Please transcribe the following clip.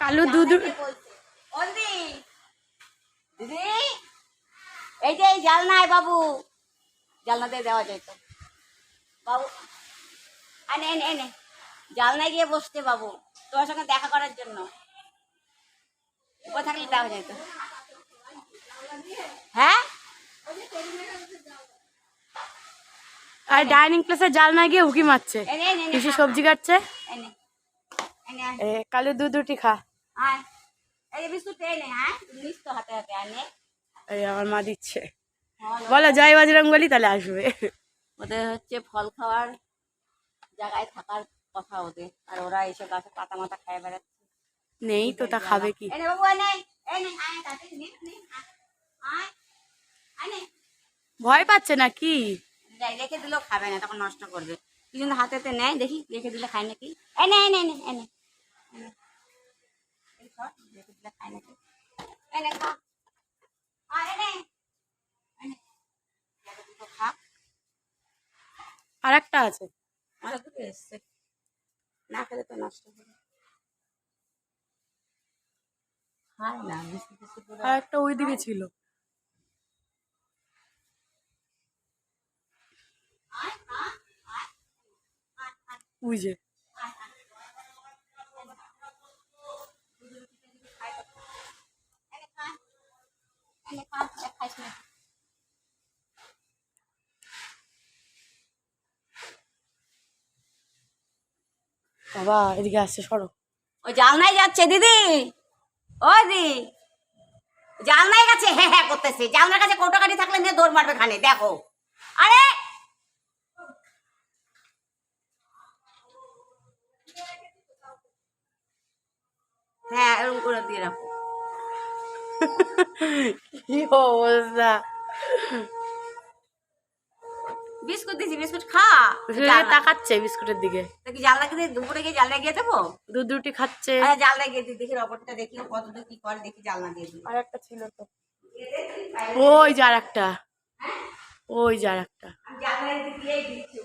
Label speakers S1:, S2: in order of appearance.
S1: কালু দুধ
S2: অন্দি দিদি এই যে জালনায় বাবু। জালনাতে দেওয়া যায় তো। বাবু আনে এনে এনে জালনায় গিয়ে বসতে বাবু তোমার সঙ্গে দেখা করার জন্য। উপর থাকলে দেওয়া যায় তো। হ্যাঁ?
S1: আর ডাইনিং প্লেসে জাল না গিয়ে উকি মারছে
S2: খা।
S1: সবজি কাটছে। কালু দুধ রুটি খা।
S2: আয়। এই বিস্কুট হ্যাঁ নিস তো হাতে হাতে আনে
S1: এই আমার মা দিচ্ছে।
S2: ফল
S1: বলো জয় বজরং বলি তাহলে আসবে।
S2: ওদের হচ্ছে ফল খাওয়ার জায়গায় থাকার কথা ওদের আর ওরা গাছে পাতা খায় বেড়াচ্ছে।
S1: নেই তো তা খাবে কি?
S2: আয় নে নে আয়, আয় আয়
S1: ভয় পাচ্ছে না কি?
S2: রেখে দিলেও খাবে না তখন নষ্ট করবে। কি জন্য হাতেতে নেয় দেখি রেখে দিলে খায় নাকি? এনে এনে এনে এনে। দিলে নাকি এনে খা
S1: আর একটা আছে।
S2: আর দুটো এসছে। না খেলে তো নষ্ট হবে।
S1: আর একটা ওই দিকে ছিল। ওই বাবা, এদিকে আসছে, সরো।
S2: ওই জালনায় যাচ্ছে, দিদি। ওই দি। জালনায় গেছে হ্যাঁ হ্যাঁ করতেছে। জালনার কাছে কৌটো গাড়ি থাকলে নিয়ে দৌড় মারবে খানে, দেখো। আরে! হ্যাঁ এরকম করে দিয়ে রাখো।
S1: কি অবস্থা?
S2: বিস্কুট দিছি বিস্কুট খা।
S1: তাকাচ্ছে বিস্কুটের দিকে।
S2: দেখি জানলা গিয়ে দুপুরে গিয়ে জানলা গিয়ে দেবো
S1: দুধ রুটি খাচ্ছে।
S2: আরে জানলা গিয়ে দিই দেখি রবটটা দেখি ও কতটা কি করে দেখি জানলা দিয়ে দিই।
S1: আর একটা ছিল তো। ওই যে আর একটা। ওই যে আর একটা।
S2: জানলা দিয়ে দিচ্ছি।